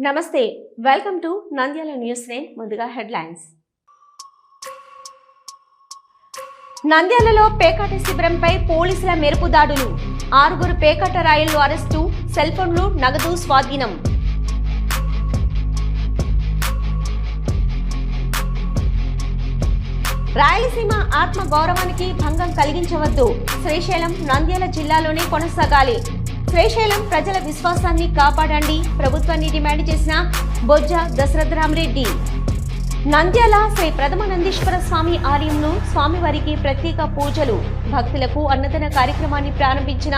నమస్తే welcome to Nandyala news name ముందుగా headlines. నంద్యాలలో పేకాట శిబిరంపై పోలీసుల మెరుపు దాడులు. ఆరుగురు పేకాట రాయళ్ళు అరెస్టు సెల్ ఫోన్లు నగదు స్వాధీనం. రాయలసీమ ఆత్మ గౌరవానికి భంగం కలిగించవద్దు. శ్రీశైలం నంద్యాల జిల్లాలోనే కొనసాగాలి. శ్రీశైలం ప్రజల విశ్వాసాన్ని కాపాడండి. ప్రభుత్వాన్ని డిమాండ్ చేసిన బొజ్జ దశరథరామరెడ్డి. నంద్యాల శ్రీ ప్రథమ నందీశ్వర స్వామి ఆలయంలో స్వామివారికి ప్రత్యేక పూజలు. భక్తులకు అన్నదాన కార్యక్రమాన్ని ప్రారంభించిన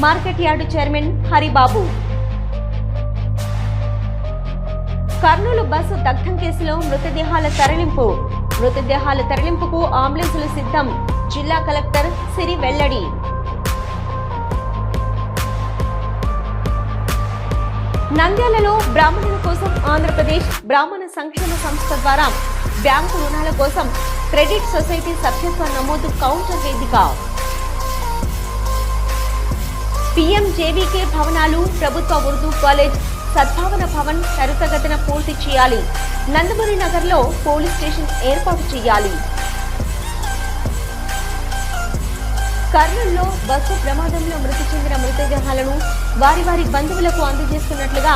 market yard chairman Haribabu. Kurnool bus దగ్ధం కేసులో మృతదేహాల తరలింపు. మృతదేహాల తరలింపుకు అంబులెన్సులు సిద్ధం. జిల్లా కలెక్టర్ సిరి వెల్లడి. నంద్యాలలో బ్రాహ్మణుల కోసం ఆంధ్రప్రదేశ్ బ్రాహ్మణ సంక్షేమ సంస్థ ద్వారా బ్యాంకు రుణాల కోసం క్రెడిట్ సొసైటీ సభ్యత్వ నమోదు కౌంటర్ వేదిక. పీఎం జేవీకే భవనాలు ప్రభుత్వ ఉర్దూ కాలేజ్ సద్భావన భవన్ తరితగతిన పూర్తి చేయాలి. నందమూరి నగర్లో పోలీస్ స్టేషన్ ఏర్పాటు చేయాలి. కర్నూలులో బస్సు ప్రమాదంలో మృతి చెందిన మృతదేహాలను వారి వారి బంధువులకు అందజేస్తున్నట్లుగా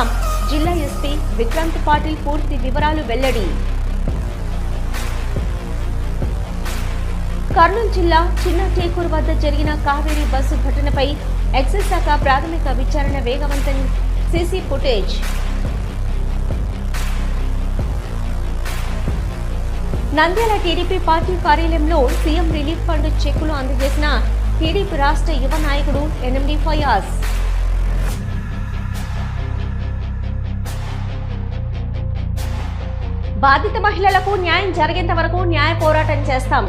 జిల్లా ఎస్పీ విక్రాంత్ పాటిల్ పూర్తి వివరాలు వెల్లడి. కర్నూలు జిల్లా చిన్న టేకూరు వద్ద జరిగిన కావేరీ బస్సు ఘటనపై ఎక్సైజ్ శాఖ ప్రాథమిక విచారణ వేగవంతం CC footage. Nandyala TDP party కార్యాలయంలో సీఎం రిలీఫ్ ఫండ్ చెక్కులు అందజేసిన టీడీపీ రాష్ట్ర యువ నాయకుడు ఎన్ఎండి ఫయాజ్. బాధిత మహిళలకు న్యాయం జరిగేంత వరకు న్యాయ పోరాటం చేస్తాం.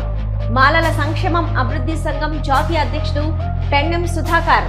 మాలల సంక్షేమం అభివృద్ధి సంఘం జాతీయ అధ్యక్షుడు పెంగం సుధాకర్.